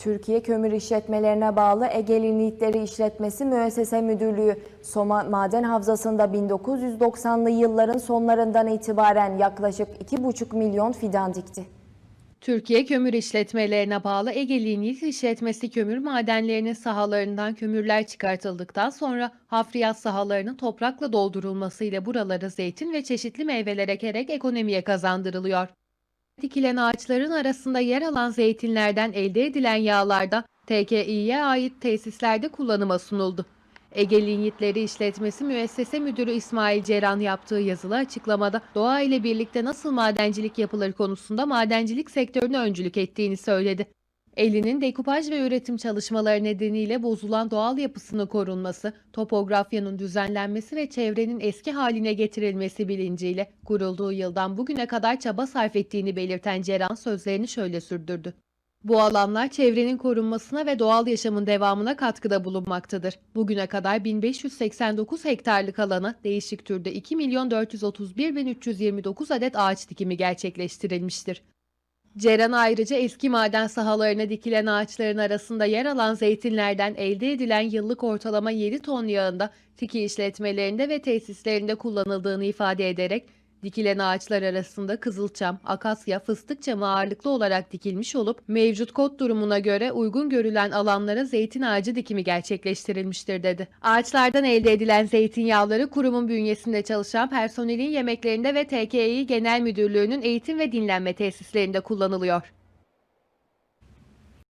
Türkiye Kömür İşletmelerine bağlı Ege Lignitleri İşletmesi Müessese Müdürlüğü Soma Maden Havzası'nda 1990'lı yılların sonlarından itibaren yaklaşık 2,5 milyon fidan dikti. Türkiye Kömür İşletmelerine bağlı Ege Lignit İşletmesi kömür madenlerinin sahalarından kömürler çıkartıldıktan sonra hafriyat sahalarının toprakla doldurulmasıyla buralara zeytin ve çeşitli meyveler ekerek ekonomiye kazandırılıyor. Dikilen ağaçların arasında yer alan zeytinlerden elde edilen yağlarda TKİ'ye ait tesislerde kullanıma sunuldu. Ege Lignitleri İşletmesi Müessese Müdürü İsmail Ceyran yaptığı yazılı açıklamada doğa ile birlikte nasıl madencilik yapılır konusunda madencilik sektörüne öncülük ettiğini söyledi. Elinin dekupaj ve üretim çalışmaları nedeniyle bozulan doğal yapısının korunması, topografyanın düzenlenmesi ve çevrenin eski haline getirilmesi bilinciyle kurulduğu yıldan bugüne kadar çaba sarf ettiğini belirten Ceyran sözlerini şöyle sürdürdü. Bu alanlar çevrenin korunmasına ve doğal yaşamın devamına katkıda bulunmaktadır. Bugüne kadar 1589 hektarlık alana değişik türde 2 milyon 431 bin 329 adet ağaç dikimi gerçekleştirilmiştir. Ceren ayrıca eski maden sahalarına dikilen ağaçların arasında yer alan zeytinlerden elde edilen yıllık ortalama 7 ton yağında tiki işletmelerinde ve tesislerinde kullanıldığını ifade ederek Dikilen ağaçlar arasında kızılçam, akasya, fıstık çamı ağırlıklı olarak dikilmiş olup mevcut kod durumuna göre uygun görülen alanlara zeytin ağacı dikimi gerçekleştirilmiştir dedi. Ağaçlardan elde edilen zeytinyağları kurumun bünyesinde çalışan personelin yemeklerinde ve TKİ Genel Müdürlüğü'nün eğitim ve dinlenme tesislerinde kullanılıyor.